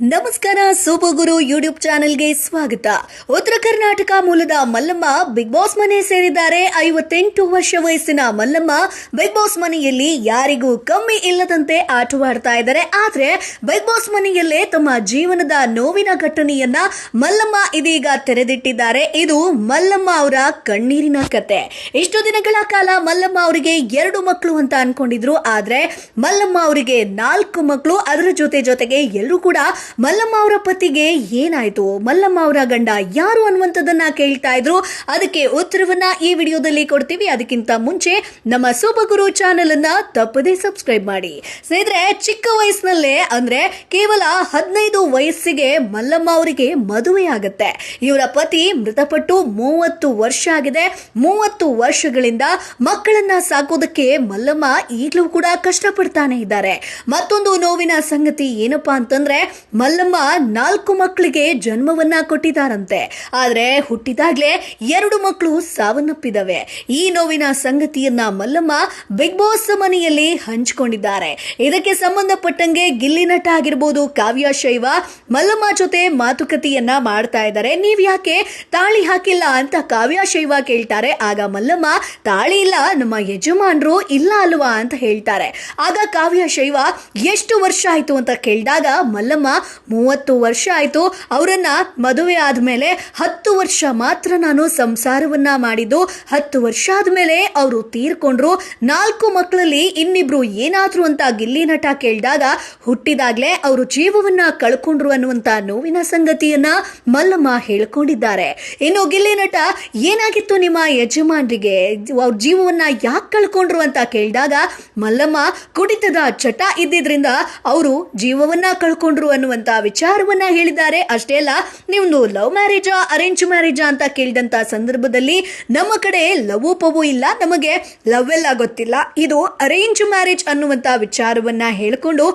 ನಮಸ್ಕಾರ ಸೂಪಗುರು ಯೂಟ್ಯೂಬ್ ಚಾನೆಲ್ಗೆ ಸ್ವಾಗತ. ಉತ್ತರ ಕರ್ನಾಟಕ ಮೂಲದ ಮಲ್ಲಮ್ಮ ಬಿಗ್ ಬಾಸ್ ಮನೆ ಸೇರಿದ್ದಾರೆ. ಐವತ್ತೆಂಟು ವರ್ಷ ವಯಸ್ಸಿನ ಮಲ್ಲಮ್ಮ ಬಿಗ್ ಬಾಸ್ ಮನೆಯಲ್ಲಿ ಯಾರಿಗೂ ಕಮ್ಮಿ ಇಲ್ಲದಂತೆ ಆಟವಾಡ್ತಾ ಇದ್ದಾರೆ. ಆದರೆ ಬಿಗ್ ಬಾಸ್ ಮನೆಯಲ್ಲೇ ತಮ್ಮ ಜೀವನದ ನೋವಿನ ಘಟನೆಯನ್ನ ಮಲ್ಲಮ್ಮ ಇದೀಗ ತೆರೆದಿಟ್ಟಿದ್ದಾರೆ. ಇದು ಮಲ್ಲಮ್ಮ ಅವರ ಕಣ್ಣೀರಿನ ಕತೆ. ಇಷ್ಟು ದಿನಗಳ ಕಾಲ ಮಲ್ಲಮ್ಮ ಅವರಿಗೆ ಎರಡು ಮಕ್ಕಳು ಅಂತ ಅನ್ಕೊಂಡಿದ್ರು. ಆದರೆ, ಮಲ್ಲಮ್ಮ ಅವರಿಗೆ ನಾಲ್ಕು ಮಕ್ಕಳು. ಅದರ ಜೊತೆ ಜೊತೆಗೆ ಎಲ್ಲರೂ ಕೂಡ ಮಲ್ಲಮ್ಮ ಅವರ ಪತಿಗೆ ಏನಾಯ್ತು? ಮಲ್ಲಮ್ಮ ಅವರ ಗಂಡ ಯಾರು ಅನ್ನುವಂಥದ್ದನ್ನ ಕೇಳ್ತಾ ಇದ್ರು? ಅದಕ್ಕೆ ಉತ್ತರವನ್ನ ಈ ವಿಡಿಯೋದಲ್ಲಿ ಕೊಡ್ತೀವಿ. ಅದಕ್ಕಿಂತ ಮುಂಚೆ ನಮ್ಮ ಸೂಪಗುರು ಚಾನೆಲ್ ಅನ್ನ ತಪ್ಪದೇ ಸಬ್ಸ್ಕ್ರೈಬ್ ಮಾಡಿ. ಸ್ನೇಹಿತರೆ, ಚಿಕ್ಕ ವಯಸ್ಸಿನಲ್ಲೇ ಅಂದ್ರೆ ಕೇವಲ ಹದಿನೈದು ವಯಸ್ಸಿಗೆ ಮಲ್ಲಮ್ಮ ಅವರಿಗೆ ಮದುವೆ ಆಗುತ್ತೆ. ಇವರ ಪತಿ ಮೃತಪಟ್ಟು ಮೂವತ್ತು ವರ್ಷ ಆಗಿದೆ. ಮೂವತ್ತು ವರ್ಷಗಳಿಂದ ಮಕ್ಕಳನ್ನ ಸಾಕೋದಕ್ಕೆ ಮಲ್ಲಮ್ಮ ಈಗಲೂ ಕೂಡ ಕಷ್ಟಪಡ್ತಾನೆ ಇದ್ದಾರೆ. ಮತ್ತೊಂದು ನೋವಿನ ಸಂಗತಿ ಏನಪ್ಪಾ ಅಂತಂದ್ರೆ ಮಲ್ಲಮ್ಮ ನಾಲ್ಕು ಮಕ್ಕಳಿಗೆ ಜನ್ಮವನ್ನ ಕೊಟ್ಟಿದ್ದಾರಂತೆ. ಆದರೆ ಹುಟ್ಟಿದಾಗ್ಲೇ ಎರಡು ಮಕ್ಕಳು ಸಾವನ್ನಪ್ಪಿದವೆ. ಈ ನೋವಿನ ಸಂಗತಿಯನ್ನ ಮಲ್ಲಮ್ಮ ಬಿಗ್ ಬಾಸ್ ಮನೆಯಲ್ಲಿ ಹಂಚಿಕೊಂಡಿದ್ದಾರೆ. ಇದಕ್ಕೆ ಸಂಬಂಧಪಟ್ಟಂಗೆ ಗಿಲ್ಲಿ ನಟ ಆಗಿರ್ಬೋದು ಕಾವ್ಯ ಶೈವ ಮಲ್ಲಮ್ಮ ಜೊತೆ ಮಾತುಕತೆಯನ್ನ ಮಾಡ್ತಾ ಇದ್ದಾರೆ. ನೀವ್ ಯಾಕೆ ತಾಳಿ ಹಾಕಿಲ್ಲ ಅಂತ ಕಾವ್ಯ ಶೈವ ಕೇಳ್ತಾರೆ. ಆಗ ಮಲ್ಲಮ್ಮ, ತಾಳಿ ಇಲ್ಲ, ನಮ್ಮ ಯಜಮಾನ್ರು ಇಲ್ಲ ಅಲ್ವಾ? ಅಂತ ಹೇಳ್ತಾರೆ. ಆಗ ಕಾವ್ಯ ಶೈವ, ಎಷ್ಟು ವರ್ಷ ಆಯ್ತು? ಅಂತ ಕೇಳಿದಾಗ ಮಲ್ಲಮ್ಮ ಮೂವತ್ತು ವರ್ಷ ಆಯ್ತು ಅವರನ್ನು ಮದುವೆ ಆದ್ಮೇಲೆ ಹತ್ತು ವರ್ಷ ಮಾತ್ರ ನಾನು ಸಂಸಾರವನ್ನ ಮಾಡಿದ್ದು. ಹತ್ತು ವರ್ಷ ಆದಮೇಲೆ ಅವರು ತೀರ್ಕೊಂಡ್ರು. ನಾಲ್ಕು ಮಕ್ಕಳಲ್ಲಿ ಇನ್ನಿಬ್ರು ಏನಾದ್ರು ಅಂತ ಗಿಲ್ಲಿ ನಟ ಕೇಳಿದಾಗ ಹುಟ್ಟಿದಾಗ್ಲೇ ಅವರು ಜೀವವನ್ನ ಕಳ್ಕೊಂಡ್ರು ಅನ್ನುವಂತ ನೋವಿನ ಸಂಗತಿಯನ್ನ ಮಲ್ಲಮ್ಮ ಹೇಳ್ಕೊಂಡಿದ್ದಾರೆ. ಇನ್ನು ಗಿಲ್ಲಿ ನಟ, ಏನಾಗಿತ್ತು ನಿಮ್ಮ ಯಜಮಾನ್ರಿಗೆ? ಅವ್ರ ಜೀವವನ್ನ ಯಾಕೆ ಕಳ್ಕೊಂಡ್ರು ಅಂತ ಕೇಳಿದಾಗ ಮಲ್ಲಮ್ಮ ಕುಡಿತದ ಚಟ ಇದ್ದಿದ್ರಿಂದ ಅವರು ಜೀವವನ್ನ ಕಳ್ಕೊಂಡ್ರು ಅನ್ನುವಂತ ವಿಚಾರವನ್ನ ಹೇಳಿದ್ದಾರೆ. ಅಷ್ಟೇ ಅಲ್ಲ ನೀವು ಲವ್ ಮ್ಯಾರೇಜಾ ಅರೇಂಜ್ ಮ್ಯಾರೇಜಾ ಅಂತ ಕೇಳಿದಂತ ಸಂದರ್ಭದಲ್ಲಿ ನಮ್ಮ ಕಡೆ ಲವ್ ಪವು ಇಲ್ಲ. ನಮಗೆ ಲವ್ ಎಲ್ಲ ಗೊತ್ತಿಲ್ಲ. ಇದು ಅರೇಂಜ್ ಮ್ಯಾರೇಜ್ ಅನ್ನುವಂತ ವಿಚಾರವನ್ನ ಹೇಳ್ಕೊಂಡು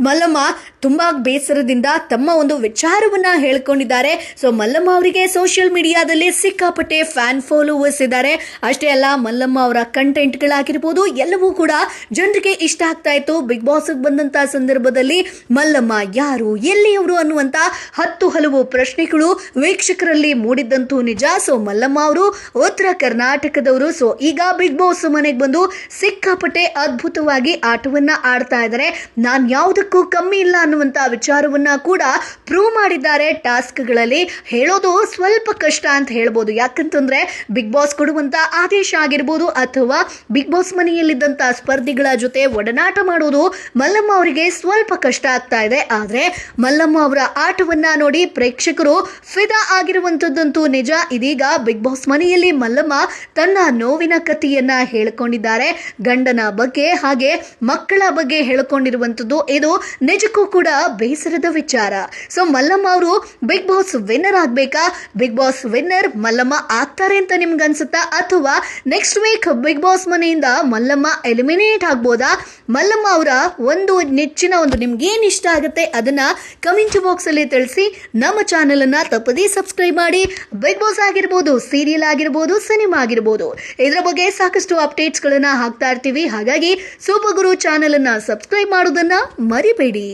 ಮಲ್ಲಮ್ಮ ತುಂಬ ಬೇಸರದಿಂದ ತಮ್ಮ ಒಂದು ವಿಚಾರವನ್ನ ಹೇಳ್ಕೊಂಡಿದ್ದಾರೆ. ಸೊ ಮಲ್ಲಮ್ಮ ಅವರಿಗೆ ಸೋಷಿಯಲ್ ಮೀಡಿಯಾದಲ್ಲಿ ಸಿಕ್ಕಾಪಟ್ಟೆ ಫ್ಯಾನ್ ಫಾಲೋವರ್ಸ್ ಇದ್ದಾರೆ. ಅಷ್ಟೇ ಅಲ್ಲ, ಮಲ್ಲಮ್ಮ ಅವರ ಕಂಟೆಂಟ್ಗಳಾಗಿರ್ಬೋದು ಎಲ್ಲವೂ ಕೂಡ ಜನರಿಗೆ ಇಷ್ಟ ಆಗ್ತಾ ಇತ್ತು. ಬಿಗ್ ಬಾಸ್ ಬಂದಂತ ಸಂದರ್ಭದಲ್ಲಿ ಮಲ್ಲಮ್ಮ ಯಾರು, ಎಲ್ಲಿಯವರು ಅನ್ನುವಂತ ಹತ್ತು ಹಲವು ಪ್ರಶ್ನೆಗಳು ವೀಕ್ಷಕರಲ್ಲಿ ಮೂಡಿದ್ದಂತೂ ನಿಜ. ಸೊ ಮಲ್ಲಮ್ಮ ಅವರು ಉತ್ತರ ಕರ್ನಾಟಕದವರು. ಸೊ ಈಗ ಬಿಗ್ ಬಾಸ್ ಮನೆಗೆ ಬಂದು ಸಿಕ್ಕಾಪಟ್ಟೆ ಅದ್ಭುತವಾಗಿ ಆಟವನ್ನ ಆಡ್ತಾ ಇದ್ದಾರೆ. ನಾನು ನಾನ್ ಯಾವುದಕ್ಕೂ ಕಮ್ಮಿ ಇಲ್ಲ ಅನ್ನುವಂಥ ವಿಚಾರವನ್ನ ಕೂಡ ಪ್ರೂವ್ ಮಾಡಿದ್ದಾರೆ ಟಾಸ್ಕ್ಗಳಲ್ಲಿ. ಹೇಳೋದು ಸ್ವಲ್ಪ ಕಷ್ಟ ಅಂತ ಹೇಳ್ಬೋದು. ಯಾಕಂತಂದ್ರೆ ಬಿಗ್ ಬಾಸ್ ಕೊಡುವಂತ ಆದೇಶ ಆಗಿರ್ಬೋದು ಅಥವಾ ಬಿಗ್ ಬಾಸ್ ಮನೆಯಲ್ಲಿದ್ದಂತ ಸ್ಪರ್ಧಿಗಳ ಜೊತೆ ಒಡನಾಟ ಮಾಡೋದು ಮಲ್ಲಮ್ಮ ಅವರಿಗೆ ಸ್ವಲ್ಪ ಕಷ್ಟ ಆಗ್ತಾ ಇದೆ. ಆದ್ರೆ ಮಲ್ಲಮ್ಮ ಅವರ ಆಟವನ್ನ ನೋಡಿ ಪ್ರೇಕ್ಷಕರು ಫಿದಾ ಆಗಿರುವಂತದ್ದಂತೂ ನಿಜ. ಇದೀಗ ಬಿಗ್ ಬಾಸ್ ಮನೆಯಲ್ಲಿ ಮಲ್ಲಮ್ಮ ತನ್ನ ನೋವಿನ ಕಥೆಯನ್ನ ಹೇಳ್ಕೊಂಡಿದ್ದಾರೆ. ಗಂಡನ ಬಗ್ಗೆ ಹಾಗೆ ಮಕ್ಕಳ ಬಗ್ಗೆ ಹೇಳ್ಕೊಂಡಿರುವಂತದ್ದು ಇದು ನಿಜಕ್ಕೂ ಕೂಡ ಬೇಸರದ ವಿಚಾರ. ಸೊ ಮಲ್ಲಮ್ಮ ಅವರು ಬಿಗ್ ಬಾಸ್ ವಿನ್ನರ್ ಆಗ್ಬೇಕಾ? ಬಿಗ್ ಬಾಸ್ ವಿನ್ನರ್ ಮಲ್ಲಮ್ಮ ಆಗ್ತಾರೆ ಅಂತ ನಿಮ್ಗೆ ಅನ್ಸುತ್ತಾ? ಅಥವಾ ನೆಕ್ಸ್ಟ್ ವೀಕ್ ಬಿಗ್ ಬಾಸ್ ಮನೆಯಿಂದ ಮಲ್ಲಮ್ಮ ಎಲಿಮಿನೇಟ್ ಆಗ್ಬೋದಾ? ಮಲ್ಲಮ್ಮ ಅವರ ಒಂದು ನೆಚ್ಚಿನ ಒಂದು ನಿಮ್ಗೆ ಏನ್ ಇಷ್ಟ ಆಗುತ್ತೆ ಅದನ್ನ ಕಮೆಂಟ್ ಬಾಕ್ಸ್ ಅಲ್ಲಿ ತಿಳಿಸಿ. ನಮ್ಮ ಚಾನೆಲ್ ಅನ್ನ ತಪ್ಪದೇ ಸಬ್ಸ್ಕ್ರೈಬ್ ಮಾಡಿ. ಬಿಗ್ ಬಾಸ್ ಆಗಿರ್ಬೋದು ಸೀರಿಯಲ್ ಆಗಿರ್ಬೋದು ಸಿನಿಮಾ ಆಗಿರ್ಬೋದು. ಇದರ ಬಗ್ಗೆ ಸಾಕಷ್ಟು ಅಪ್ಡೇಟ್ಸ್ ಗಳನ್ನ ಹಾಕ್ತಾ ಇರ್ತೀವಿ. ಹಾಗಾಗಿ ಸೂಪರ್ ಗುರು ಚಾನೆಲ್ ಅನ್ನ ಸಬ್ಸ್ಕ್ರೈಬ್ ಮಾಡೋದನ್ನ ಮರಿಬೇಡಿ